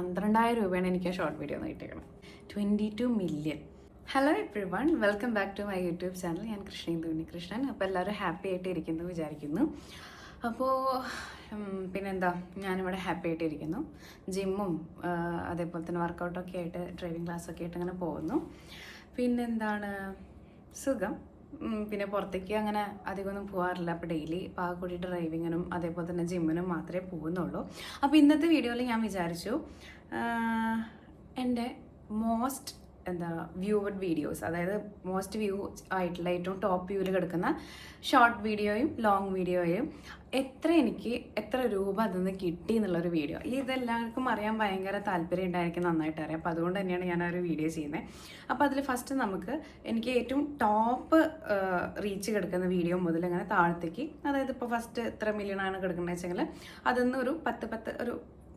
പന്ത്രണ്ടായിരം രൂപയാണ് എനിക്ക് ആ ഷോർട്ട് വീഡിയോ ഒന്ന് കിട്ടിയത് twenty two million hello everyone welcome back to my YouTube channel ഞാൻ കൃഷ്ണേന്ദു ഉണ്ണികൃഷ്ണൻ അപ്പോൾ എല്ലാവരും ഹാപ്പി ആയിട്ട് ഇരിക്കുന്നു വിചാരിക്കുന്നു. അപ്പോൾ പിന്നെന്താ? ഞാനിവിടെ ഹാപ്പി ആയിട്ട് ഇരിക്കുന്നു. ജിമ്മും അതേപോലെ തന്നെ വർക്കൗട്ടൊക്കെ ആയിട്ട് ഡ്രൈവിംഗ് ക്ലാസ്സൊക്കെ ആയിട്ട് അങ്ങനെ പോകുന്നു. പിന്നെന്താണ്? സുഖം. പിന്നെ പുറത്തേക്ക് അങ്ങനെ അധികമൊന്നും പോകാറില്ല അപ്പോൾ ഡെയിലി പാകക്കുടി ഡ്രൈവിങ്ങിനും അതേപോലെ തന്നെ ജിമ്മിനും മാത്രമേ പോകുന്നുള്ളൂ. അപ്പോൾ ഇന്നത്തെ വീഡിയോയിൽ ഞാൻ വിചാരിച്ചു എന്റെ മോസ്റ്റ് എന്താ വ്യൂവഡ് വീഡിയോസ് അതായത് മോസ്റ്റ് വ്യൂ ആയിട്ടുള്ള ഏറ്റവും ടോപ്പ് വ്യൂവിൽ കിടക്കുന്ന ഷോർട്ട് വീഡിയോയും ലോങ് വീഡിയോയും എത്ര എനിക്ക് എത്ര രൂപ അതിൽ നിന്ന് കിട്ടി എന്നുള്ളൊരു വീഡിയോ ഇതെല്ലാവർക്കും അറിയാൻ ഭയങ്കര താല്പര്യം ഉണ്ടായിരിക്കും നന്നായിട്ട് അറിയാം. അപ്പോൾ അതുകൊണ്ട് തന്നെയാണ് ഞാൻ ആ ഒരു വീഡിയോ ചെയ്യുന്നത് അപ്പോൾ അതിൽ ഫസ്റ്റ് നമുക്ക് എനിക്ക് ഏറ്റവും ടോപ്പ് റീച്ച് കിടക്കുന്ന വീഡിയോ മുതൽ ഇങ്ങനെ താഴത്തേക്ക് അതായത് ഇപ്പോൾ ഫസ്റ്റ് എത്ര മില്യൺ ആണ് കിടക്കുന്നത് വെച്ചെങ്കിൽ അതിൽ നിന്ന് ഒരു പത്ത് പത്ത് ഒരു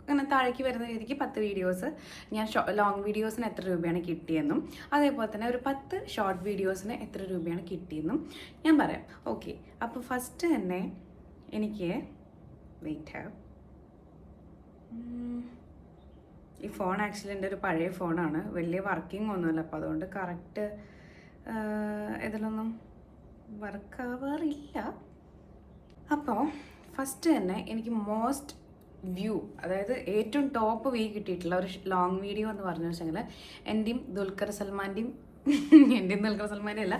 അങ്ങനെ താഴേക്ക് വരുന്ന രീതിക്ക് പത്ത് വീഡിയോസ് ഞാൻ ലോങ് വീഡിയോസിന് എത്ര രൂപയാണ് കിട്ടിയെന്നും അതേപോലെ തന്നെ ഒരു പത്ത് ഷോർട്ട് വീഡിയോസിന് എത്ര രൂപയാണ് കിട്ടിയെന്നും ഞാൻ പറയാം. ഓക്കെ അപ്പോൾ ഫസ്റ്റ് തന്നെ എനിക്ക് വെയിറ്റ് ഹാവ് ഈ ഫോൺ ആക്ച്വലി എന്റെ ഒരു പഴയ ഫോണാണ് വലിയ വർക്കിംഗ് ഒന്നുമില്ല. അപ്പോൾ അതുകൊണ്ട് കറക്റ്റ് ഇതിലൊന്നും വർക്കാവാറില്ല അപ്പോൾ ഫസ്റ്റ് തന്നെ എനിക്ക് മോസ്റ്റ് വ്യൂ അതായത് ഏറ്റവും ടോപ്പ് വ്യൂ കിട്ടിയിട്ടുള്ള ഒരു ലോങ് വീഡിയോ എന്ന് പറഞ്ഞു വെച്ചെങ്കിൽ എന്റെയും ദുൽഖർ സൽമാന്റെയും എന്റെയും ദുൽഖർ സൽമാന്റെ അല്ല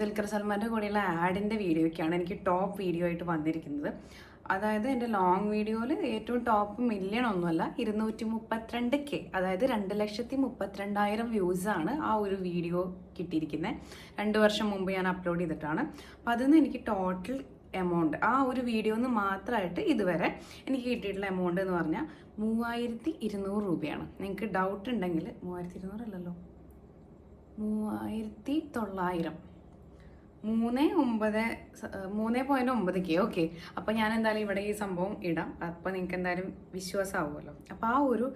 ദുൽഖർ സൽമാന്റെ കൂടെയുള്ള ആഡിന്റെ വീഡിയോയ്ക്കാണ് എനിക്ക് ടോപ്പ് വീഡിയോ ആയിട്ട് വന്നിരിക്കുന്നത്. അതായത് എന്റെ ലോങ് വീഡിയോയിൽ ഏറ്റവും ടോപ്പ് മില്യൺ ഒന്നുമല്ല ഇരുന്നൂറ്റി മുപ്പത്തിരണ്ട് കെ അതായത് രണ്ട് ലക്ഷത്തി മുപ്പത്തിരണ്ടായിരം വ്യൂസാണ് ആ ഒരു വീഡിയോ കിട്ടിയിരിക്കുന്നത് രണ്ട് വർഷം മുമ്പ് ഞാൻ അപ്ലോഡ് ചെയ്തിട്ടാണ്. അപ്പം അതിൽ നിന്ന് എനിക്ക് ടോട്ടൽ എമൗണ്ട് ആ ഒരു വീഡിയോ നിന്ന് മാത്രമായിട്ട് ഇതുവരെ എനിക്ക് കിട്ടിയിട്ടുള്ള എമൗണ്ട് എന്ന് പറഞ്ഞാൽ മൂവായിരത്തി ഇരുന്നൂറ് രൂപയാണ്. നിങ്ങൾക്ക് ഡൗട്ട് ഉണ്ടെങ്കിൽ മൂവായിരത്തി ഇരുന്നൂറല്ലല്ലോ മൂവായിരത്തി തൊള്ളായിരം മൂന്ന് ഒമ്പത് മൂന്ന് പോയിന്റ് ഒമ്പത് കെ ഓക്കെ. അപ്പോൾ ഞാൻ എന്തായാലും ഇവിടെ ഈ സംഭവം ഇടാം. അപ്പോൾ നിങ്ങൾക്ക് എന്തായാലും വിശ്വാസമാവുമല്ലോ അപ്പോൾ ആ ഒരു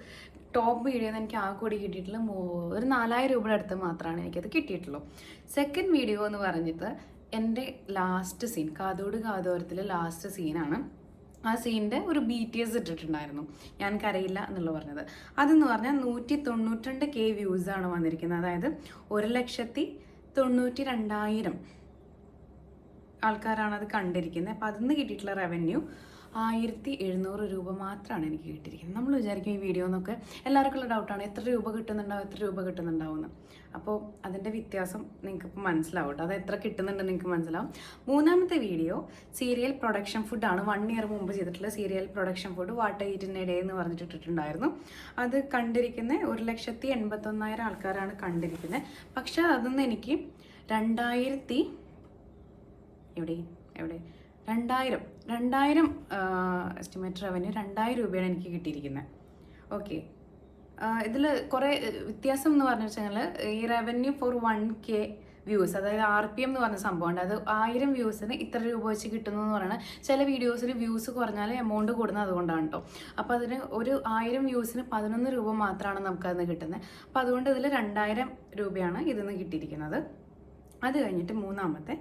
ടോപ്പ് വീഡിയോ എനിക്ക് ആ കൂടി കിട്ടിയിട്ടുള്ള ഒരു നാലായിരം രൂപയുടെ അടുത്ത് മാത്രമാണ് എനിക്കത് കിട്ടിയിട്ടുള്ളൂ. സെക്കൻഡ് വീഡിയോ എന്ന് പറഞ്ഞിട്ട് എന്റെ ലാസ്റ്റ് സീൻ കാതോട് കാതോരത്തിലെ ലാസ്റ്റ് സീനാണ് ആ സീനിന്റെ ഒരു ബി ടി എസ് ഇട്ടിട്ടുണ്ടായിരുന്നു. ഞാൻ കരയില്ല എന്നുള്ള പറഞ്ഞത്. അതെന്ന് പറഞ്ഞാൽ നൂറ്റി തൊണ്ണൂറ്റിരണ്ട് കെ വ്യൂസാണ് വന്നിരിക്കുന്നത്. അതായത് ഒരു ലക്ഷത്തി തൊണ്ണൂറ്റി രണ്ടായിരം ആൾക്കാരാണ് അത് കണ്ടിരിക്കുന്നത്. അപ്പം അതിൽ നിന്ന് കിട്ടിയിട്ടുള്ള റവന്യൂ ആയിരത്തി എഴുന്നൂറ് രൂപ മാത്രമാണ് എനിക്ക് കിട്ടിയിരിക്കുന്നത്. നമ്മൾ വിചാരിക്കും ഈ വീഡിയോ എന്നൊക്കെ എല്ലാവർക്കും ഉള്ള ഡൗട്ടാണ്. എത്ര രൂപ കിട്ടുന്നുണ്ടാവും എത്ര രൂപ കിട്ടുന്നുണ്ടാവും എന്ന് അപ്പോൾ അതിന്റെ വ്യത്യാസം നിങ്ങൾക്ക് മനസ്സിലാവും അത് എത്ര കിട്ടുന്നുണ്ടെന്ന് നിങ്ങൾക്ക് മനസ്സിലാവും. മൂന്നാമത്തെ വീഡിയോ സീരിയൽ പ്രൊഡക്ഷൻ ഫുഡാണ് വൺ ഇയർ മുമ്പ് ചെയ്തിട്ടുള്ള സീരിയൽ പ്രൊഡക്ഷൻ ഫുഡ് വാട്ട് ഈറ്റിന്റെ ഡേ എന്ന് പറഞ്ഞിട്ട് ഇട്ടിട്ടുണ്ടായിരുന്നു അത് കണ്ടിരിക്കുന്ന ഒരു ലക്ഷത്തി എൺപത്തൊന്നായിരം ആൾക്കാരാണ് കണ്ടിരിക്കുന്നത്. പക്ഷേ അതൊന്നും എനിക്ക് രണ്ടായിരത്തി എവിടെ? എവിടെ? രണ്ടായിരം. രണ്ടായിരം എസ്റ്റിമേറ്റ് റവന്യൂ രണ്ടായിരം രൂപയാണ് എനിക്ക് കിട്ടിയിരിക്കുന്നത് ഓക്കെ ഇതിൽ കുറേ വ്യത്യാസം എന്ന് പറഞ്ഞു വെച്ചാൽ ഈ revenue for one K views അതായത് ആർ പി എം എന്ന് പറഞ്ഞ സംഭവമുണ്ട്. അത് ആയിരം വ്യൂസിന് ഇത്ര രൂപ വെച്ച് കിട്ടുന്നു എന്ന് പറയുന്നത് ചില വീഡിയോസിൽ വ്യൂസ് കുറഞ്ഞാൽ എമൗണ്ട് കൂടുന്നത് അതുകൊണ്ടാണ് കേട്ടോ അപ്പോൾ അതിന് ഒരു ആയിരം വ്യൂസിന് പതിനൊന്ന് രൂപ മാത്രമാണ് നമുക്കതിന് കിട്ടുന്നത് അപ്പോൾ അതുകൊണ്ട് ഇതിൽ രണ്ടായിരം രൂപയാണ് ഇതിൽ നിന്ന് കിട്ടിയിരിക്കുന്നത്. അത് കഴിഞ്ഞിട്ട് മൂന്നാമത്തെ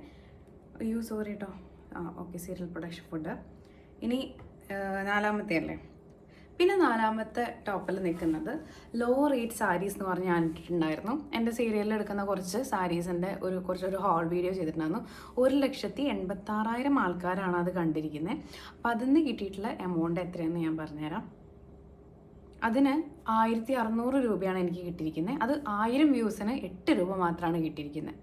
അയ്യോ സോറി കേട്ടോ ആ ഓക്കെ സീരിയൽ പ്രൊഡക്ഷൻ ഫുഡ് ഇനി നാലാമത്തെ അല്ലേ? പിന്നെ നാലാമത്തെ ടോപ്പിൽ നിൽക്കുന്നത് ലോ റേറ്റ് സാരീസ് എന്ന് പറഞ്ഞ് ഞാൻ ഇട്ടിട്ടുണ്ടായിരുന്നു എന്റെ സീരിയലിൽ എടുക്കുന്ന കുറച്ച് സാരീസിന്റെ ഒരു കുറച്ച് ഒരു ഹോൾ വീഡിയോ ചെയ്തിട്ടുണ്ടായിരുന്നു. ഒരു ലക്ഷത്തി എൺപത്താറായിരം ആൾക്കാരാണ് അത് കണ്ടിരിക്കുന്നത് അപ്പം അതിൽ കിട്ടിയിട്ടുള്ള എമൗണ്ട് എത്രയാണെന്ന് ഞാൻ പറഞ്ഞുതരാം. അതിന് ആയിരത്തി അറുന്നൂറ് രൂപയാണ് എനിക്ക് കിട്ടിയിരിക്കുന്നത് അത് ആയിരം വ്യൂസിന് എട്ട് രൂപ മാത്രമാണ് കിട്ടിയിരിക്കുന്നത്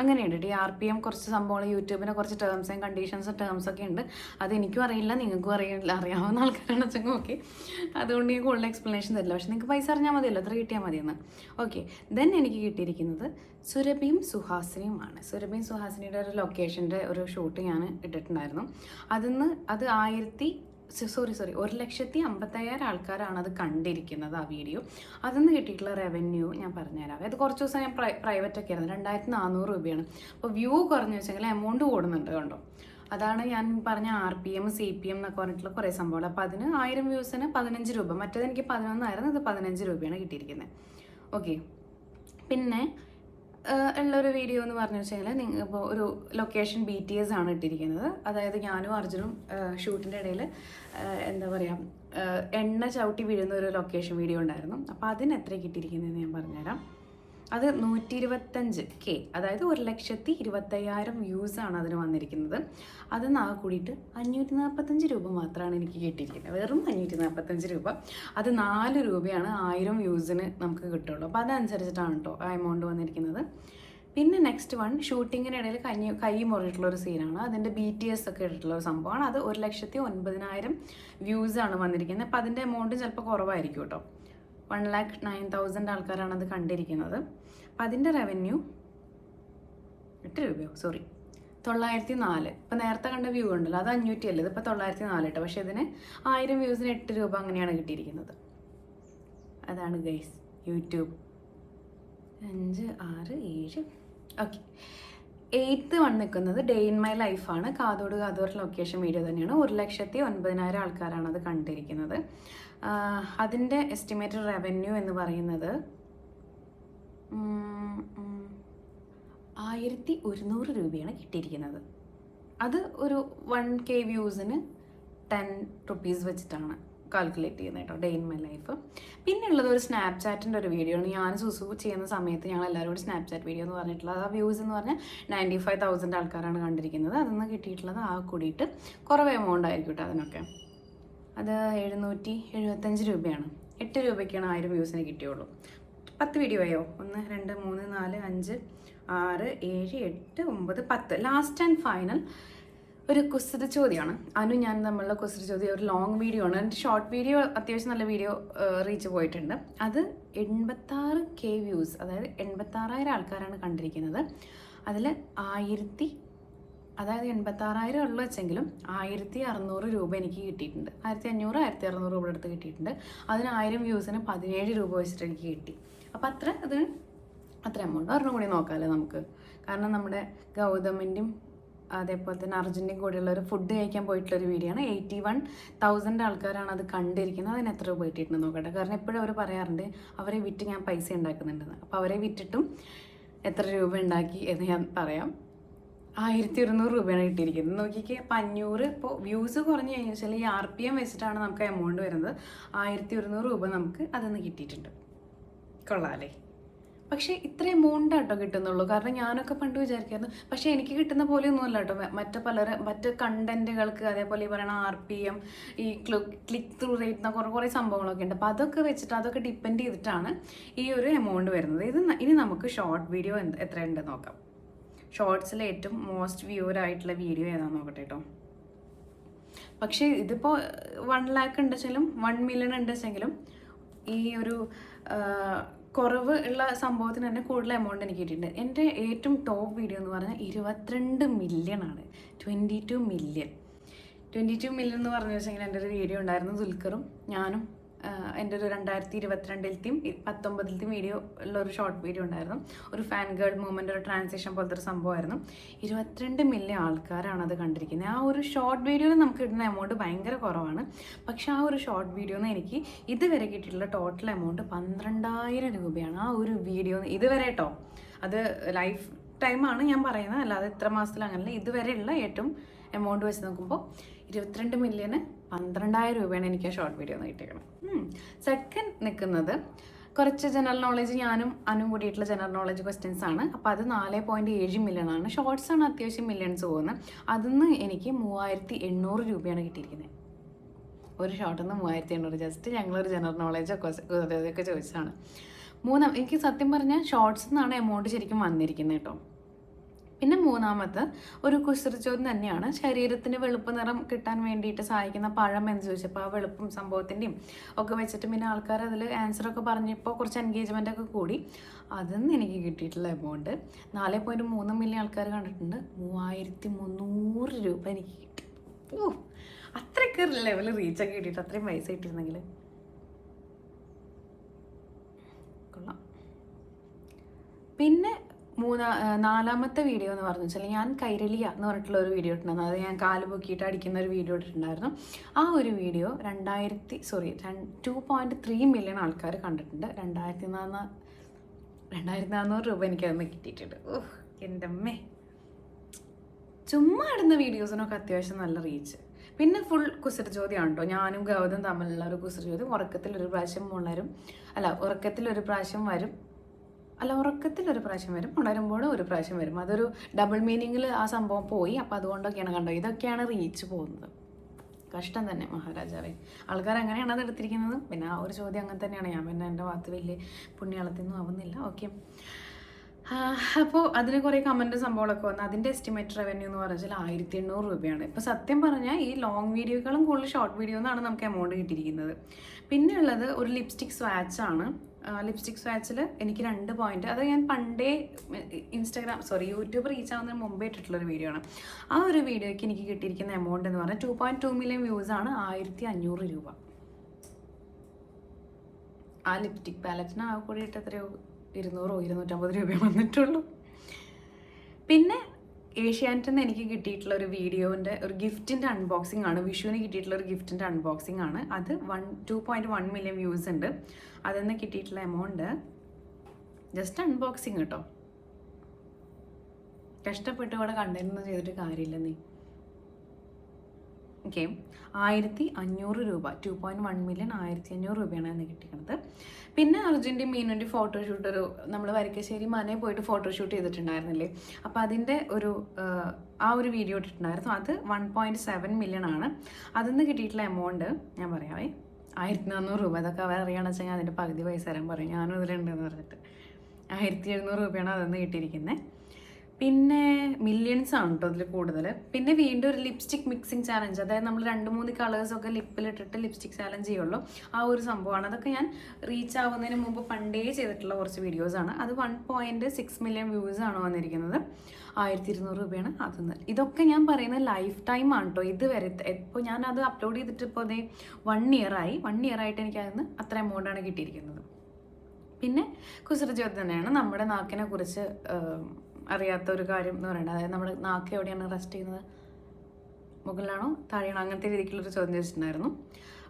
അങ്ങനെയുണ്ട്. ഈ ആർ പി എം കുറച്ച് സംഭവങ്ങൾ യൂട്യൂബിനെ കുറച്ച് ടേംസ് ആൻഡ് കണ്ടീഷൻസ് ടേംസ് ഒക്കെ ഉണ്ട്. അത് എനിക്കും അറിയില്ല നിങ്ങൾക്കും അറിയില്ല അറിയാവുന്ന ആൾക്കാരാണ് വെച്ചെങ്കിൽ ഓക്കെ അതുകൊണ്ട് ഞാൻ കൂടുതൽ എക്സ്പ്ലനേഷൻ തരില്ല. പക്ഷേ നിങ്ങൾക്ക് പൈസ അറിഞ്ഞാൽ മതിയല്ലോ അത്ര കിട്ടിയാൽ മതിയെന്ന്. ഓക്കെ ദെൻ എനിക്ക് കിട്ടിയിരിക്കുന്നത് സുരഭിയും സുഹാസിനിയുമാണ്. സുരഭിയും സുഹാസിനിയുടെ ഒരു ലൊക്കേഷന്റെ ഒരു ഷൂട്ട് ഞാൻ ഇട്ടിട്ടുണ്ടായിരുന്നു. അതിന്ന് അത് ആയിരത്തി സോറി സോറി ഒരു ലക്ഷത്തി അമ്പത്തയ്യായിരം ആൾക്കാരാണ് അത് കണ്ടിരിക്കുന്നത് ആ വീഡിയോ. അതിൽ നിന്ന് കിട്ടിയിട്ടുള്ള റവന്യൂ ഞാൻ പറഞ്ഞുതരാം. അത് കുറച്ച് ദിവസം ഞാൻ പ്രൈവറ്റ് ഒക്കെ ആയിരുന്നു. രണ്ടായിരത്തി നാനൂറ് രൂപയാണ്. അപ്പോൾ വ്യൂ കുറഞ്ഞു വെച്ചെങ്കിൽ എമൗണ്ട് കൂടുന്നുണ്ട് കണ്ടോ? അതാണ് ഞാൻ പറഞ്ഞ R P M C P M എന്നൊക്കെ പറഞ്ഞിട്ടുള്ള കുറേ സംഭവങ്ങൾ. അപ്പോൾ അതിന് ആയിരം വ്യൂസിന് പതിനഞ്ച് രൂപ. മറ്റേത് എനിക്ക് പതിനൊന്നായിരുന്നു ഇത് പതിനഞ്ച് രൂപയാണ് കിട്ടിയിരിക്കുന്നത്. ഓക്കെ പിന്നെ ഉള്ളൊരു വീഡിയോ എന്ന് പറഞ്ഞു വെച്ചാൽ നിങ്ങൾ ഇപ്പോൾ ഒരു ലൊക്കേഷൻ ബി ടി എസ് ആണ് ഇട്ടിരിക്കുന്നത്. അതായത് ഞാനും അർജുനും ഷൂട്ടിന്റെ ഇടയിൽ എന്താ പറയുക എണ്ണ ചവിട്ടി വീഴുന്ന ഒരു ലൊക്കേഷൻ വീഡിയോ ഉണ്ടായിരുന്നു. അപ്പോൾ അതിന് എത്ര കിട്ടിയിരിക്കുന്നതെന്ന് ഞാൻ പറഞ്ഞുതരാം. അത് നൂറ്റി ഇരുപത്തഞ്ച് കെ അതായത് ഒരു ലക്ഷത്തി ഇരുപത്തയ്യായിരം ആണ് അതിന് വന്നിരിക്കുന്നത്. അത് നാ കൂടിയിട്ട് അഞ്ഞൂറ്റി നാൽപ്പത്തഞ്ച് രൂപ മാത്രമാണ് എനിക്ക് കിട്ടിയിരിക്കുന്നത്. വെറും അഞ്ഞൂറ്റി നാൽപ്പത്തഞ്ച് രൂപ. അത് നാല് രൂപയാണ് ആയിരം വ്യൂസിന് നമുക്ക് കിട്ടുള്ളൂ. അപ്പോൾ അതനുസരിച്ചിട്ടാണ് കേട്ടോ ആ എമൗണ്ട് വന്നിരിക്കുന്നത്. പിന്നെ നെക്സ്റ്റ് വൺ ഷൂട്ടിങ്ങിനിടയിൽ കഞ്ഞി കൈ മുറിയിട്ടുള്ള ഒരു സീനാണ് അതിന്റെ ബി ടി എസ് ഒക്കെ ഇട്ടിട്ടുള്ള ഒരു സംഭവമാണ്. അത് ഒരു ലക്ഷത്തി ഒൻപതിനായിരം വ്യൂസ് ആണ് വന്നിരിക്കുന്നത്. അപ്പോൾ അതിന്റെ എമൗണ്ട് ചിലപ്പോൾ കുറവായിരിക്കും കേട്ടോ വൺ ലാക്ക് നയൻ തൗസൻഡ് ആൾക്കാരാണ് അത് കണ്ടിരിക്കുന്നത്. അപ്പം അതിന്റെ റവന്യൂ എട്ട് രൂപയോ? സോറി തൊള്ളായിരത്തി നാല് ഇപ്പം നേരത്തെ കണ്ട വ്യൂ ഉണ്ടല്ലോ അത് അഞ്ഞൂറ്റി അല്ല ഇതിപ്പോൾ തൊള്ളായിരത്തി നാല് കേട്ടോ. പക്ഷേ ഇതിന് ആയിരം വ്യൂസിന് എട്ട് രൂപ അങ്ങനെയാണ് കിട്ടിയിരിക്കുന്നത്. അതാണ് ഗൈസ് യൂട്യൂബ്. അഞ്ച് ആറ് ഏഴ്. ഓക്കെ എയ്ത്ത് വൺ നിൽക്കുന്നത് ഡേ ഇൻ മൈ ലൈഫാണ് കാതോട് കാതോർ ലൊക്കേഷൻ വീഡിയോ തന്നെയാണ്. ഒരു ലക്ഷത്തി ഒൻപതിനായിരം ആൾക്കാരാണ് അത് കണ്ടിരിക്കുന്നത്. അതിന്റെ എസ്റ്റിമേറ്റഡ് റവന്യൂ എന്ന് പറയുന്നത് ആയിരത്തി ഒരുന്നൂറ് രൂപയാണ് കിട്ടിയിരിക്കുന്നത്. അത് ഒരു വൺ കെ വ്യൂസിന് ടെൻ റുപ്പീസ് വെച്ചിട്ടാണ് കാൽക്കുലേറ്റ് ചെയ്യുന്നത് കേട്ടോ ഡേ ഇൻ മൈ ലൈഫ് പിന്നെ ഉള്ളത് ഒരു സ്നാപ്ചാറ്റിന്റെ ഒരു വീഡിയോ ആണ്. ഞാൻ സുസു ചെയ്യുന്ന സമയത്ത് ഞങ്ങൾ എല്ലാവരും കൂടി സ്നാപ്ചാറ്റ് വീഡിയോ എന്ന് പറഞ്ഞിട്ടുള്ളത് ആ വ്യൂസ് എന്ന് പറഞ്ഞാൽ നയന്റി ഫൈവ് തൗസൻഡ് ആൾക്കാരാണ് കണ്ടിരിക്കുന്നത്. അതിൽ നിന്ന് കിട്ടിയിട്ടുള്ളത് ആ കൂടിയിട്ട് കുറവ് എമൗണ്ട് ആയിരിക്കും കേട്ടോ അതിനൊക്കെ. അത് എഴുന്നൂറ്റി എഴുപത്തഞ്ച് രൂപയാണ്. എട്ട് രൂപയ്ക്കാണ് ആയിരം വ്യൂസിന് കിട്ടിയുള്ളൂ. പത്ത് വീഡിയോ ആയോ? ഒന്ന് രണ്ട് മൂന്ന് നാല് അഞ്ച് ആറ് ഏഴ് എട്ട് ഒമ്പത് പത്ത്. ലാസ്റ്റ് ആൻഡ് ഫൈനൽ ഒരു കുസൃത ചോദ്യമാണ്. അനു ഞാൻ തമ്മിലുള്ള കുസൃത ചോദ്യം ഒരു ലോങ് വീഡിയോ ആണ്. എന്റെ ഷോർട്ട് വീഡിയോ അത്യാവശ്യം നല്ല വീഡിയോ റീച്ച് പോയിട്ടുണ്ട്. അത് എൺപത്താറ് കെ വ്യൂസ് അതായത് എൺപത്താറായിരം ആൾക്കാരാണ് കണ്ടിരിക്കുന്നത്. അതിൽ ആയിരത്തി അതായത് എൺപത്താറായിരം ഉള്ളു വെച്ചെങ്കിലും ആയിരത്തി അറുന്നൂറ് രൂപ എനിക്ക് കിട്ടിയിട്ടുണ്ട്. ആയിരത്തി അഞ്ഞൂറ് ആയിരത്തി അറുന്നൂറ് രൂപയുടെ അടുത്ത് കിട്ടിയിട്ടുണ്ട്. അതിന് ആയിരം വ്യൂസിന് പതിനേഴ് രൂപ വെച്ചിട്ട് എനിക്ക് കിട്ടി. അപ്പോൾ അത്ര അത് അത്ര എമൗണ്ട് ഒരെണ്ണം കൂടി നോക്കാമല്ലോ നമുക്ക്. കാരണം നമ്മുടെ ഗൗതമിന്റെയും അതേപോലെ തന്നെ അർജുന്റെയും കൂടെയുള്ള ഒരു ഫുഡ് കഴിക്കാൻ പോയിട്ടുള്ള ഒരു വീഡിയോ ആണ്. എയ്റ്റി വൺ തൗസൻഡ് ആൾക്കാരാണ് അത് കണ്ടിരിക്കുന്നത്. അതിന് എത്ര രൂപ കിട്ടിയിട്ടുണ്ട് നോക്കട്ടെ. കാരണം എപ്പോഴും അവർ പറയാറുണ്ട് അവരെ വിറ്റ് ഞാൻ പൈസ ഉണ്ടാക്കുന്നുണ്ടെന്ന്. അപ്പോൾ അവരെ വിറ്റിട്ടും എത്ര രൂപ ഉണ്ടാക്കി എന്ന് ഞാൻ പറയാം. ആയിരത്തി ഇരുന്നൂറ് രൂപയാണ് കിട്ടിയിരിക്കുന്നത്. നോക്കിക്കേ അപ്പം അഞ്ഞൂറ് ഇപ്പോൾ വ്യൂസ് കുറഞ്ഞു കഴിഞ്ഞാൽ വെച്ചാൽ ഈ ആർ പി എം വെച്ചിട്ടാണ് നമുക്ക് എമൗണ്ട് വരുന്നത്. ആയിരത്തി ഒരുന്നൂറ് രൂപ നമുക്ക് അതിൽ നിന്ന് കിട്ടിയിട്ടുണ്ട്. കൊള്ളാലേ പക്ഷേ ഇത്ര എമൗണ്ട് ആട്ടോ കിട്ടുന്നുള്ളൂ. കാരണം ഞാനൊക്കെ പണ്ട് വിചാരിക്കായിരുന്നു. പക്ഷേ എനിക്ക് കിട്ടുന്ന പോലെയൊന്നുമല്ല കേട്ടോ. മറ്റു പല പലരെ മറ്റ് കണ്ടന്റുകൾക്ക് അതേപോലെ ഈ പറയുന്ന ആർ പി എം ഈ ക്ലിക്ക് ത്രൂ റേറ്റ് എന്ന കുറേ കുറേ സംഭവങ്ങളൊക്കെ ഉണ്ട്. അപ്പോൾ അതൊക്കെ വെച്ചിട്ട് അതൊക്കെ ഡിപ്പെൻഡ് ചെയ്തിട്ടാണ് ഈ ഒരു എമൗണ്ട് വരുന്നത്. ഇത് ഇനി നമുക്ക് ഷോർട്ട് വീഡിയോ എത്ര എത്രയുണ്ട് നോക്കാം. ഷോർട്സിൽ ഏറ്റവും മോസ്റ്റ് വ്യൂവർ ആയിട്ടുള്ള വീഡിയോ ഏതാണെന്ന് നോക്കട്ടെ കേട്ടോ പക്ഷേ ഇതിപ്പോൾ വൺ ലാക്ക് ഉണ്ടെച്ചെങ്കിലും വൺ മില്യൺ ഉണ്ടെച്ചെങ്കിലും ഈ ഒരു കുറവ് ഉള്ള സംഭവത്തിന് തന്നെ കൂടുതൽ എമൗണ്ട് എനിക്ക് കിട്ടിയിട്ടുണ്ട്. എന്റെ ഏറ്റവും ടോപ്പ് വീഡിയോ എന്ന് പറഞ്ഞാൽ ഇരുപത്തിരണ്ട് മില്യൺ ആണ്. Twenty two million twenty two million എന്ന് പറഞ്ഞു വെച്ചെങ്കിൽ എന്റെ ഒരു വീഡിയോ ഉണ്ടായിരുന്നു ദുൽഖറും ഞാനും. എന്റെ ഒരു രണ്ടായിരത്തി ഇരുപത്തിരണ്ടിലത്തെയും പത്തൊമ്പതിലത്തെയും വീഡിയോ ഉള്ള ഒരു ഷോർട്ട് വീഡിയോ ഉണ്ടായിരുന്നു. ഒരു ഫാൻ ഗേൾ മൂവ്മെന്റ് ഒരു ട്രാൻസിഷൻ പോലത്തെ ഒരു സംഭവമായിരുന്നു. ഇരുപത്തിരണ്ട് മില്യൺ ആൾക്കാരാണ് അത് കണ്ടിരിക്കുന്നത്. ആ ഒരു ഷോർട്ട് വീഡിയോയിൽ നമുക്ക് കിട്ടുന്ന എമൗണ്ട് ഭയങ്കര കുറവാണ്. പക്ഷെ ആ ഒരു ഷോർട്ട് വീഡിയോന്ന് എനിക്ക് ഇതുവരെ കിട്ടിയിട്ടുള്ള ടോട്ടൽ എമൗണ്ട് പന്ത്രണ്ടായിരം രൂപയാണ്. ആ ഒരു വീഡിയോ ഇതുവരെ കേട്ടോ അത് ലൈഫ് ടൈമാണ് ഞാൻ പറയുന്നത്. അല്ലാതെ ഇത്ര മാസത്തിൽ അങ്ങനെയല്ല ഇതുവരെയുള്ള ഏറ്റവും എമൗണ്ട് വെച്ച് നോക്കുമ്പോൾ ഇരുപത്തിരണ്ട് മില്യന് പന്ത്രണ്ടായിരം രൂപയാണ് എനിക്ക് ആ ഷോർട്ട് വീഡിയോ കിട്ടിയേക്കണം സെക്കൻഡ് നിൽക്കുന്നത് കുറച്ച് ജനറൽ നോളജ് ഞാനും അനും കൂടിയിട്ടുള്ള ജനറൽ നോളജ് ക്വസ്റ്റ്യൻസ് ആണ്. അപ്പോൾ അത് നാല് പോയിന്റ് ഏഴ് മില്യൺ ആണ്. ഷോർട്സ് ആണ് അത്യാവശ്യം മില്യൺസ് പോകുന്നത് അതിന്ന് എനിക്ക് മൂവായിരത്തി എണ്ണൂറ് രൂപയാണ് കിട്ടിയിരിക്കുന്നത് ഒരു ഷോർട്ടിൽ നിന്ന് മൂവായിരത്തി എണ്ണൂറ്. ജസ്റ്റ് ഞങ്ങളൊരു ജനറൽ നോളേജ് ഒക്കെ ചോദിച്ചതാണ്. മൂന്നാം എനിക്ക് സത്യം പറഞ്ഞാൽ ഷോർട്സ് നിന്നാണ് എമൗണ്ട് ശരിക്കും വന്നിരിക്കുന്നത് കേട്ടോ. പിന്നെ മൂന്നാമത്തെ ഒരു കുസൃതി ചോദ്യം തന്നെയാണ്. ശരീരത്തിന് വെളുപ്പ് നിറം കിട്ടാൻ വേണ്ടിയിട്ട് സഹായിക്കുന്ന പഴം എന്ന് ചോദിച്ചപ്പോൾ ആ വെളുപ്പും സംഭവത്തിന്റെയും ഒക്കെ വെച്ചിട്ട് പിന്നെ ആൾക്കാർ അതിൽ ആൻസറൊക്കെ പറഞ്ഞപ്പോൾ കുറച്ച് എൻഗേജ്മെന്റ് ഒക്കെ കൂടി. അതെന്ന് എനിക്ക് കിട്ടിയിട്ടുള്ള എമൗണ്ട് നാല് പോയിന്റ് മൂന്ന് മില്യൺ ആൾക്കാർ കണ്ടിട്ടുണ്ട്. മൂവായിരത്തി മുന്നൂറ് രൂപ എനിക്ക് കിട്ടി. ഓ അത്രയ്ക്ക് ലെവൽ റീച്ച് റീച്ചൊക്കെ കിട്ടിയിട്ട് അത്രയും പൈസ കിട്ടിയിരുന്നെങ്കിൽ പിന്നെ മൂന്നാ നാലാമത്തെ വീഡിയോ എന്ന് പറഞ്ഞു വെച്ചാൽ ഞാൻ കൈരളിയ എന്ന് പറഞ്ഞിട്ടുള്ള ഒരു വീഡിയോ ഇട്ടിട്ടുണ്ടായിരുന്നു. അത് ഞാൻ കാൽ പൊക്കിയിട്ട് അടിക്കുന്ന ഒരു വീഡിയോ ഇട്ടിട്ടുണ്ടായിരുന്നു. ആ ഒരു വീഡിയോ രണ്ടായിരത്തി sorry two point three million ആൾക്കാർ കണ്ടിട്ടുണ്ട്. രണ്ടായിരത്തി നാന്ന രണ്ടായിരത്തി നാന്നൂറ് രൂപ എനിക്ക് അതിന് കിട്ടിയിട്ടുണ്ട്. ഓഹ് എന്റെ അമ്മേ ചുമ്മാ ഇടുന്ന വീഡിയോസിനൊക്കെ അത്യാവശ്യം നല്ല റീച്ച് പിന്നെ ഫുൾ കുസൃ ചോദ്യമാണ് കേട്ടോ ഞാനും ഗൗതം തമ്മിലുള്ള ഒരു കുസൃജ്യോതി ഉറക്കത്തിൽ ഒരു പ്രാവശ്യം ഉണരും അല്ല ഉറക്കത്തിൽ ഒരു പ്രാവശ്യം വരും. അല്ല ഉറക്കത്തിൽ ഒരു പ്രാവശ്യം വരും. ഉണരുമ്പോൾ ഒരു പ്രാവശ്യം വരും. അതൊരു ഡബിൾ മീനിങ്ങിൽ ആ സംഭവം പോയി. അപ്പോൾ അതുകൊണ്ടൊക്കെയാണ് കണ്ടോ? ഇതൊക്കെയാണ് റീച്ച് പോകുന്നത്. കഷ്ടം തന്നെ മഹാരാജാവേ. ആൾക്കാർ അങ്ങനെയാണ് അത് എടുത്തിരിക്കുന്നത്. പിന്നെ ആ ഒരു ചോദ്യം അങ്ങനെ തന്നെയാണ്. ഞാൻ പിന്നെ എന്റെ ഭാഗത്ത് വലിയ പുണ്യാളത്തിനൊന്നും ആവുന്നില്ല. ഓക്കെ അപ്പോൾ അതിന് കുറേ കമന്റ് സംഭവങ്ങളൊക്കെ വന്നു. അതിന്റെ എസ്റ്റിമേറ്റ് റവന്യൂ എന്ന് പറഞ്ഞാൽ ആയിരത്തി എണ്ണൂറ് രൂപയാണ്. ഇപ്പോൾ സത്യം പറഞ്ഞാൽ ഈ ലോങ് വീഡിയോകളും കൂടുതൽ ഷോർട്ട് വീഡിയോ എന്നാണ് നമുക്ക് എമൗണ്ട് കിട്ടിയിരിക്കുന്നത്. പിന്നെയുള്ളത് ഒരു ലിപ്സ്റ്റിക് സ്വാച്ചാണ് ലിപ്സ്റ്റിക് സ്വാച്ചിൽ എനിക്ക് രണ്ട് പോയിന്റ് അത് ഞാൻ പണ്ടേ ഇൻസ്റ്റാഗ്രാം സോറി യൂട്യൂബ് റീച്ച് ആവുന്നതിന് മുമ്പേ ഇട്ടിട്ടുള്ള ഒരു വീഡിയോ ആണ്. ആ ഒരു വീഡിയോയ്ക്ക് എനിക്ക് കിട്ടിയിരിക്കുന്ന എമൗണ്ട് എന്ന് പറഞ്ഞാൽ two point two million views ആണ് ആയിരത്തി അഞ്ഞൂറ് രൂപ. ആ ലിപ്സ്റ്റിക് പാലറ്റിന് ആ കൂടിയിട്ട് എത്രയോ? ഇരുന്നൂറോ ഇരുന്നൂറ്റമ്പത് രൂപയോ വന്നിട്ടുള്ളൂ. പിന്നെ ഏഷ്യാനെറ്റിൽ നിന്ന് എനിക്ക് കിട്ടിയിട്ടുള്ള ഒരു വീഡിയോന്റെ ഒരു ഗിഫ്റ്റിന്റെ അൺബോക്സിംഗ് ആണ്. വിഷുവിന് കിട്ടിയിട്ടുള്ള ഒരു ഗിഫ്റ്റിന്റെ അൺബോക്സിംഗ് ആണ്. അത് one two point one million views ഉണ്ട്. അതിൽ നിന്ന് കിട്ടിയിട്ടുള്ള എമൗണ്ട് ജസ്റ്റ് അൺബോക്സിങ് കേട്ടോ. കഷ്ടപ്പെട്ട് ഇവിടെ കണ്ടിരുന്നു ചെയ്തിട്ട് കാര്യമില്ല നീ. ഓക്കെ ആയിരത്തി അഞ്ഞൂറ് രൂപ. ടു പോയിന്റ് വൺ മില്യൺ ആയിരത്തി അഞ്ഞൂറ് രൂപയാണ് അതിന് കിട്ടിയിരുന്നത് പിന്നെ അർജുന്റെയും മീനുന്റെ ഫോട്ടോഷൂട്ട് ഒരു നമ്മൾ വരക്കശ്ശേരി മനെ പോയിട്ട് ഫോട്ടോഷൂട്ട് ചെയ്തിട്ടുണ്ടായിരുന്നില്ലേ? അപ്പോൾ അതിന്റെ ഒരു ആ ഒരു വീഡിയോ ഇട്ടിട്ടുണ്ടായിരുന്നു. അത് വൺ പോയിന്റ് സെവൻ മില്യൺ ആണ്. അതിൽ നിന്ന് കിട്ടിയിട്ടുള്ള എമൗണ്ട് ഞാൻ പറയാവേ. ആയിരത്തി നാനൂറ് രൂപ. ഇതൊക്കെ അവർ അറിയണമെന്ന് വെച്ചാൽ അതിന്റെ പകുതി പൈസ തരാൻ പറയും. ഞാനും ഇതിലുണ്ടെന്ന് പറഞ്ഞിട്ട്. ആയിരത്തി എഴുന്നൂറ് രൂപയാണ് അതിൽ കിട്ടിയിരിക്കുന്നത് പിന്നെ മില്യൺസ് ആണ് കേട്ടോ അതിൽ കൂടുതൽ പിന്നെ വീണ്ടും ഒരു ലിപ്സ്റ്റിക് മിക്സിംഗ് ചാലഞ്ച് അതായത് നമ്മൾ രണ്ട് മൂന്ന് കളേഴ്സൊക്കെ ലിപ്പിലിട്ടിട്ട് ലിപ്സ്റ്റിക് ചാലഞ്ച് ചെയ്യുള്ളൂ. ആ ഒരു സംഭവമാണ്. അതൊക്കെ ഞാൻ റീച്ച് ആവുന്നതിന് മുമ്പ് പണ്ടേ ചെയ്തിട്ടുള്ള കുറച്ച് വീഡിയോസാണ് അത് one point six million views ആണ് വന്നിരിക്കുന്നത്. ആയിരത്തി ഇരുന്നൂറ് രൂപയാണ് അതൊന്ന്. ഇതൊക്കെ ഞാൻ പറയുന്ന ലൈഫ് ടൈം ആണ് കേട്ടോ ഇതുവരെ. ഇപ്പോൾ ഞാൻ അത് അപ്ലോഡ് ചെയ്തിട്ട് ഇപ്പോൾ അതേ വൺ ഇയർ ആയി. വൺ ഇയർ ആയിട്ട് എനിക്ക് അതിന് അത്ര എമൗണ്ടാണ് കിട്ടിയിരിക്കുന്നത്. പിന്നെ ചോദ്യം തന്നെയാണ്. നമ്മുടെ നാക്കിനെ കുറിച്ച് അറിയാത്ത ഒരു കാര്യം എന്ന് പറയുന്നത് അതായത് നമ്മുടെ നാക്ക് എവിടെയാണ് റെസ്റ്റ് ചെയ്യുന്നത്? മുകളിലാണോ? താഴെയാണോ? അങ്ങനത്തെ രീതിക്കുള്ളൊരു ചോദ്യം ചോദിച്ചിട്ടുണ്ടായിരുന്നു.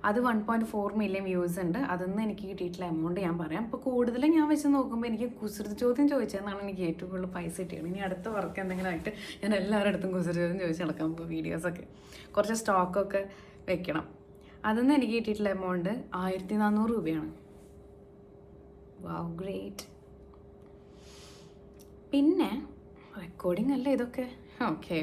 അത് one point four million views ഉണ്ട്. അതൊന്നും എനിക്ക് കിട്ടിയിട്ടുള്ള എമൗണ്ട് ഞാൻ പറയാം. അപ്പോൾ കൂടുതലും ഞാൻ വെച്ച് നോക്കുമ്പോൾ എനിക്ക് കുസൃത് ചോദ്യം ചോദിച്ചതെന്നാണ് എനിക്ക് ഏറ്റവും കൂടുതൽ പൈസ കിട്ടിയത്. ഇനി അടുത്ത വർക്ക് എന്തെങ്കിലും ആയിട്ട് ഞാൻ എല്ലാവരുടെ അടുത്തും കുസൃതി ചോദ്യം ചോദിച്ച് നടക്കാൻ പോകും വീഡിയോസൊക്കെ കുറച്ച് സ്റ്റോക്കൊക്കെ വെക്കണം. അതൊന്നും എനിക്ക് കിട്ടിയിട്ടുള്ള എമൗണ്ട് ആയിരത്തി നാനൂറ് രൂപയാണ്. വാവ് ഗ്രേറ്റ് പിന്നെ റെക്കോർഡിംഗ് അല്ലേ ഇതൊക്കെ? ഓക്കെ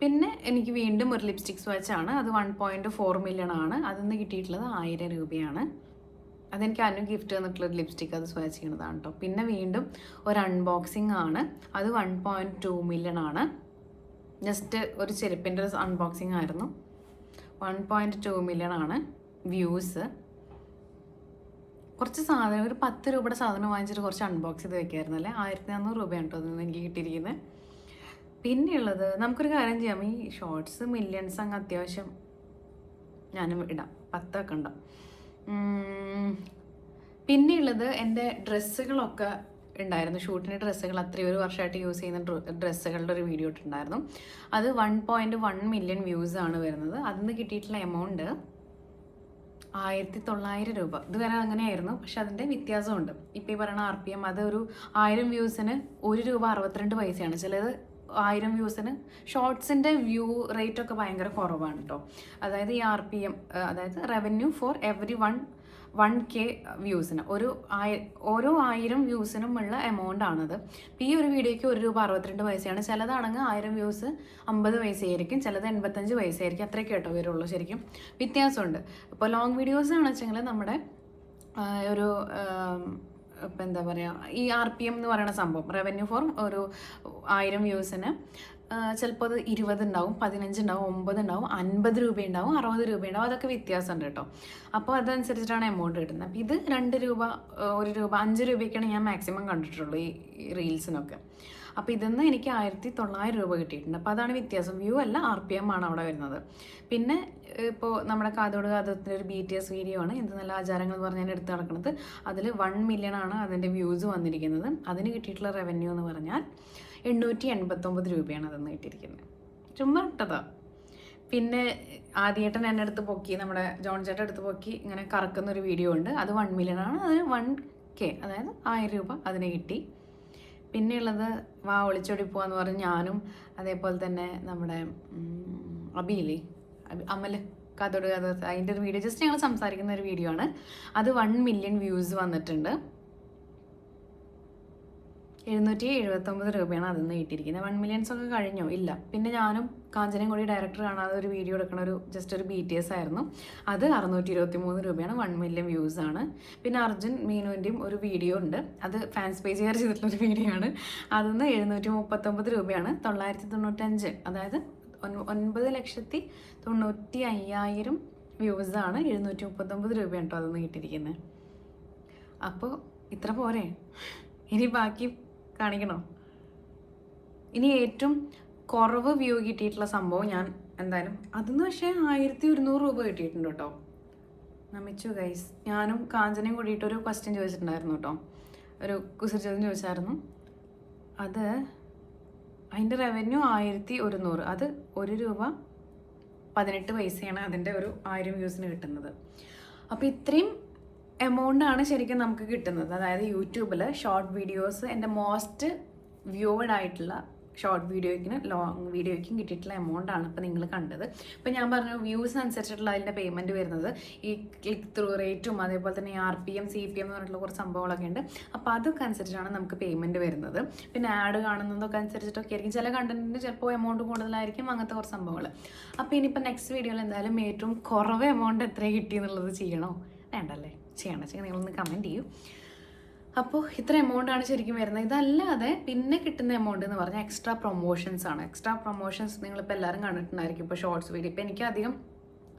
പിന്നെ എനിക്ക് വീണ്ടും ഒരു ലിപ്സ്റ്റിക് ആണ്. അത് വൺ പോയിന്റ് ഫോർ മില്യൺ ആണ്. അതിൽ നിന്ന് കിട്ടിയിട്ടുള്ളത് ആയിരം രൂപയാണ്. അതെനിക്ക് അനു ഗിഫ്റ്റ് തന്നിട്ടുള്ള ഒരു ലിപ്സ്റ്റിക് അത് സ്വാച്ച് ചെയ്യണതാണ് കേട്ടോ പിന്നെ വീണ്ടും ഒരു അൺബോക്സിങ് ആണ്. അത് വൺ പോയിന്റ് ടു മില്യൺ ആണ്. ജസ്റ്റ് ഒരു ചെരുപ്പിന്റെ അൺബോക്സിങ് ആയിരുന്നു. വൺ പോയിന്റ് ടു മില്യൺ ആണ് വ്യൂസ് കുറച്ച് സാധനം ഒരു പത്ത് രൂപയുടെ സാധനം വാങ്ങിച്ചിട്ട് കുറച്ച് അൺബോക്സ് ചെയ്ത് വെക്കായിരുന്നു അല്ലേ ആയിരത്തി നാനൂറ് രൂപയാണ് കേട്ടോ അതിൽ എനിക്ക് കിട്ടിയിരിക്കുന്നത് പിന്നെയുള്ളത് നമുക്കൊരു കാര്യം ചെയ്യാം. ഈ ഷോർട്സ് മില്യൺസ് അങ്ങ് അത്യാവശ്യം ഞാനും ഇടാം. പത്തൊക്കെ ഉണ്ടാവും പിന്നെയുള്ളത് എന്റെ ഡ്രസ്സുകളൊക്കെ ഉണ്ടായിരുന്നു. ഷൂട്ടിന്റെ ഡ്രസ്സുകൾ അത്രയും ഒരു വർഷമായിട്ട് യൂസ് ചെയ്യുന്ന ഡ്രസ്സുകളുടെ ഒരു വീഡിയോ ഇട്ടുണ്ടായിരുന്നു അത് one point one million views ആണ് വരുന്നത്. അതിൽ നിന്ന് കിട്ടിയിട്ടുള്ള എമൗണ്ട് ആയിരത്തി തൊള്ളായിരം രൂപ. ഇതുവരെ അങ്ങനെയായിരുന്നു പക്ഷെ അതിന്റെ വ്യത്യാസമുണ്ട്. ഇപ്പം ഈ പറയുന്ന ആർ പി എം അത് ഒരു ആയിരം വ്യൂസിന് ഒരു രൂപ അറുപത്തിരണ്ട് പൈസയാണ്. ചിലത് ആയിരം വ്യൂസിന് ഷോർട്സിന്റെ വ്യൂ റേറ്റ് ഒക്കെ ഭയങ്കര കുറവാണ് കേട്ടോ അതായത് ഈ ആർ പി എം അതായത് revenue for every one one K വ്യൂസിന്. ഒരു ആയ ഓരോ ആയിരം വ്യൂസിനുമുള്ള എമൗണ്ട് ആണത്. ഈ ഒരു വീഡിയോയ്ക്ക് ഒരു രൂപ അറുപത്തിരണ്ട് പൈസയാണ്. ചിലതാണെങ്കിൽ ആയിരം വ്യൂസ് അമ്പത് പൈസയായിരിക്കും. ചിലത് എൺപത്തഞ്ച് പൈസയായിരിക്കും. അത്രയൊക്കെ കേട്ടോ വരുള്ളൂ ശരിക്കും. വ്യത്യാസമുണ്ട്. ഇപ്പോൾ ലോങ് വീഡിയോസ് ആണെന്ന് വെച്ചെങ്കിൽ നമ്മുടെ ഒരു ഇപ്പം എന്താ പറയുക ഈ ആർ പി എം എന്ന് പറയുന്ന സംഭവം റവന്യൂ ഫോർ ഒരു ആയിരം വ്യൂസിന് ചിലപ്പോൾ അത് ഇരുപത് ഉണ്ടാവും പതിനഞ്ച് ഉണ്ടാവും ഒമ്പത് ഉണ്ടാവും അൻപത് രൂപ ഉണ്ടാവും അറുപത് രൂപ ഉണ്ടാവും അതൊക്കെ വ്യത്യാസമുണ്ട് കേട്ടോ. അപ്പോൾ അതനുസരിച്ചിട്ടാണ് എമൗണ്ട് കിട്ടുന്നത്. അപ്പോൾ ഇത് രണ്ട് രൂപ ഒരു രൂപ അഞ്ച് രൂപയ്ക്കാണ് ഞാൻ മാക്സിമം കണ്ടിട്ടുള്ളൂ ഈ റീൽസിനൊക്കെ അപ്പോൾ ഇതിന്ന് എനിക്ക് ആയിരത്തി തൊള്ളായിരം രൂപ കിട്ടിയിട്ടുണ്ട്. അപ്പോൾ അതാണ് വ്യത്യാസം. വ്യൂ അല്ല ആർ പി എം ആണ് അവിടെ വരുന്നത്. പിന്നെ ഇപ്പോൾ നമ്മുടെ കാതോട് കാതത്തിന്റെ ഒരു ബി ടി എസ് വീഡിയോ ആണ്. എന്ത് നല്ല ആചാരങ്ങൾ എന്ന് പറഞ്ഞാൽ എടുത്ത് നടക്കുന്നത്. അതിൽ വൺ മില്യൺ ആണ് അതിന്റെ വ്യൂസ് വന്നിരിക്കുന്നത്. അതിന് കിട്ടിയിട്ടുള്ള റവന്യൂ എന്ന് പറഞ്ഞാൽ എണ്ണൂറ്റി എൺപത്തൊമ്പത് രൂപയാണ് അതെന്ന് കിട്ടിയിരിക്കുന്നത് ചുമ്മാ ഇട്ടതാ. പിന്നെ ആദ്യേട്ടൻ എന്റെ അടുത്ത് പൊക്കി നമ്മുടെ ജോൺ ചേട്ടൻ അടുത്ത് പൊക്കി ഇങ്ങനെ കറക്കുന്ന ഒരു വീഡിയോ ഉണ്ട്. അത് വൺ മില്യൺ ആണ്. അതിന് വൺ കെ അതായത് ആയിരം രൂപ അതിന് കിട്ടി. പിന്നെയുള്ളത് വാ ഒളിച്ചോടി പോവാന്ന് പറഞ്ഞ് ഞാനും അതേപോലെ തന്നെ നമ്മുടെ അബിയില്ലേ? അമൽ കഥോട് കഥ അതിന്റെ ഒരു വീഡിയോ ജസ്റ്റ് ഞങ്ങൾ സംസാരിക്കുന്ന ഒരു വീഡിയോ ആണ്. അത് വൺ മില്യൺ വ്യൂസ് വന്നിട്ടുണ്ട്. എഴുന്നൂറ്റി എഴുപത്തൊമ്പത് രൂപയാണ് അതിൽ നിന്ന് കിട്ടിയിരിക്കുന്നത്. വൺ മില്യൺസ് ഒക്കെ കഴിഞ്ഞോ. ഇല്ല. പിന്നെ ഞാനും കാഞ്ചനയും കൂടി ഡയറക്ടർ കാണാതെ ഒരു വീഡിയോ എടുക്കണ ഒരു ജസ്റ്റ് ഒരു ബി ടി എസ് ആയിരുന്നു. അത് അറുന്നൂറ്റി ഇരുപത്തി മൂന്ന് രൂപയാണ്. വൺ മില്യൺ വ്യൂസ് ആണ്. പിന്നെ അർജുൻ മീനുവിന്റെയും ഒരു വീഡിയോ ഉണ്ട്. അത് ഫാൻസ് പേജ് കയറി ചെയ്തിട്ടുള്ള ഒരു വീഡിയോ ആണ്. അതിൽ നിന്ന് എഴുന്നൂറ്റി മുപ്പത്തൊമ്പത് രൂപയാണ് തൊള്ളായിരത്തി തൊണ്ണൂറ്റഞ്ച്. അതായത് ഒൻ- ഒൻപത് ലക്ഷത്തി തൊണ്ണൂറ്റി അയ്യായിരം വ്യൂസ് ആണ് എഴുന്നൂറ്റി മുപ്പത്തൊമ്പത് രൂപയാണ് കേട്ടോ അതിൽ കിട്ടിയിരിക്കുന്നത്. അപ്പോൾ ഇത്ര പോരെ. ഇനി ബാക്കി കാണിക്കണോ? ഇനി ഏറ്റവും കുറവ് വ്യൂ കിട്ടിയിട്ടുള്ള സംഭവം ഞാൻ എന്തായാലും അതെന്ന് പക്ഷേ ആയിരത്തി ഒരുന്നൂറ് രൂപ കിട്ടിയിട്ടുണ്ട് കേട്ടോ. നമിച്ചു ഗൈസ് ഞാനും കാഞ്ചനയും കൂടിയിട്ട് ഒരു ക്വസ്റ്റ്യൻ ചോദിച്ചിട്ടുണ്ടായിരുന്നു കേട്ടോ. ഒരു കുസൃതി ചോദ്യം ചോദിച്ചായിരുന്നു. അത് അതിന്റെ റവന്യൂ ആയിരത്തി ഒരുന്നൂറ് അത് ഒരു രൂപ പതിനെട്ട് പൈസയാണ് അതിന്റെ ഒരു ആയിരം വ്യൂസിന് കിട്ടുന്നത്. അപ്പോൾ ഇത്രയും എമൗണ്ട് ആണ് ശരിക്കും നമുക്ക് കിട്ടുന്നത്. അതായത് യൂട്യൂബിൽ ഷോർട്ട് വീഡിയോസ് എന്റെ മോസ്റ്റ് വ്യൂവേഡ് ആയിട്ടുള്ള ഷോർട്ട് വീഡിയോയ്ക്കും ലോങ് വീഡിയോയ്ക്കും കിട്ടിയിട്ടുള്ള എമൗണ്ട് ആണ് ഇപ്പോൾ നിങ്ങൾ കണ്ടത്. ഇപ്പോൾ ഞാൻ പറഞ്ഞു വ്യൂസ് അനുസരിച്ചിട്ടുള്ള അതിന്റെ പേയ്മെന്റ് വരുന്നത്. ഈ ക്ലിക്ക് ത്രൂ റേറ്റും അതേപോലെ തന്നെ R P M C P M എന്ന് പറഞ്ഞിട്ടുള്ള കുറച്ച് സംഭവങ്ങളൊക്കെ ഉണ്ട്. അപ്പോൾ അതൊക്കെ അനുസരിച്ചാണ് നമുക്ക് പേയ്മെന്റ് വരുന്നത്. പിന്നെ ആഡ് കാണുന്നതൊക്കെ അനുസരിച്ചിട്ടൊക്കെ ആയിരിക്കും. ചില കണ്ടന്റിന് ചിലപ്പോൾ എമൗണ്ട് കൂടുതലായിരിക്കും അങ്ങനത്തെ കുറച്ച് സംഭവങ്ങൾ അപ്പോൾ ഇനിയിപ്പോൾ നെക്സ്റ്റ് വീഡിയോയിൽ എന്തായാലും ഏറ്റവും കുറവ് എമൗണ്ട് എത്ര കിട്ടി എന്നുള്ളത് ചെയ്യണോ? വേണ്ടല്ലേ? ചെയ്യണം. വെച്ചാൽ നിങ്ങളൊന്ന് കമന്റ് ചെയ്യൂ. അപ്പോൾ ഇത്ര എമൗണ്ട് ആണ് ശരിക്കും വരുന്നത്. ഇതല്ലാതെ പിന്നെ കിട്ടുന്ന എമൗണ്ട് എന്ന് പറഞ്ഞാൽ എക്സ്ട്രാ പ്രൊമോഷൻസ് ആണ്. എക്സ്ട്രാ പ്രൊമോഷൻസ് നിങ്ങളിപ്പോൾ എല്ലാവരും കണ്ടിട്ടുണ്ടായിരിക്കും. ഇപ്പോൾ ഷോർട്സ് വീഡിയോ ഇപ്പോൾ എനിക്കധികം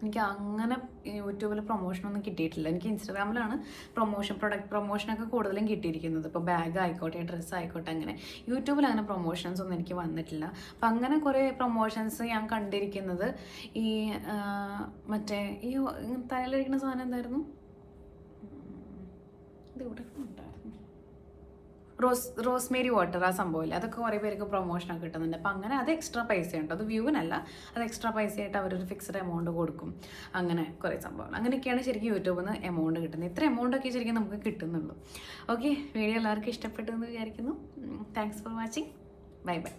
എനിക്ക് അങ്ങനെ യൂട്യൂബിൽ പ്രൊമോഷനൊന്നും കിട്ടിയിട്ടില്ല. എനിക്ക് ഇൻസ്റ്റാഗ്രാമിലാണ് പ്രൊമോഷൻ പ്രൊഡക്റ്റ് പ്രൊമോഷനൊക്കെ കൂടുതലും കിട്ടിയിരിക്കുന്നത്. ഇപ്പോൾ ബാഗ് ആയിക്കോട്ടെ ഡ്രസ്സ് ആയിക്കോട്ടെ അങ്ങനെ. യൂട്യൂബിൽ അങ്ങനെ പ്രൊമോഷൻസ് ഒന്നും എനിക്ക് വന്നിട്ടില്ല. അപ്പം അങ്ങനെ കുറേ പ്രൊമോഷൻസ് ഞാൻ കണ്ടിരിക്കുന്നത് ഈ മറ്റേ ഈ തലയിലിരിക്കുന്ന സാധനം എന്തായിരുന്നു? ഇത് ഇവിടെ ഉണ്ടായിരുന്നു? റോസ് റോസ്മേരി വാട്ടർ ആ സംഭവമില്ല? അതൊക്കെ കുറേ പേർക്ക് പ്രൊമോഷനൊക്കെ കിട്ടുന്നുണ്ട്. അപ്പം അങ്ങനെ അത് എക്സ്ട്രാ പൈസ ഉണ്ട് അത് വ്യൂവിനല്ല. അത് എക്സ്ട്രാ പൈസയായിട്ട് അവരൊരു ഫിക്സ്ഡ് എമൗണ്ട് കൊടുക്കും. അങ്ങനെ കുറേ സംഭവങ്ങൾ. അങ്ങനെയൊക്കെയാണ് ശരിക്കും യൂട്യൂബിൽ നിന്ന് എമൗണ്ട് കിട്ടുന്നത്. ഇത്ര എമൗണ്ടൊക്കെ ശരിക്കും നമുക്ക് കിട്ടുന്നുള്ളൂ. ഓക്കെ വീഡിയോ എല്ലാവർക്കും ഇഷ്ടപ്പെട്ടു എന്ന് വിചാരിക്കുന്നു. Thanks for watching bye bye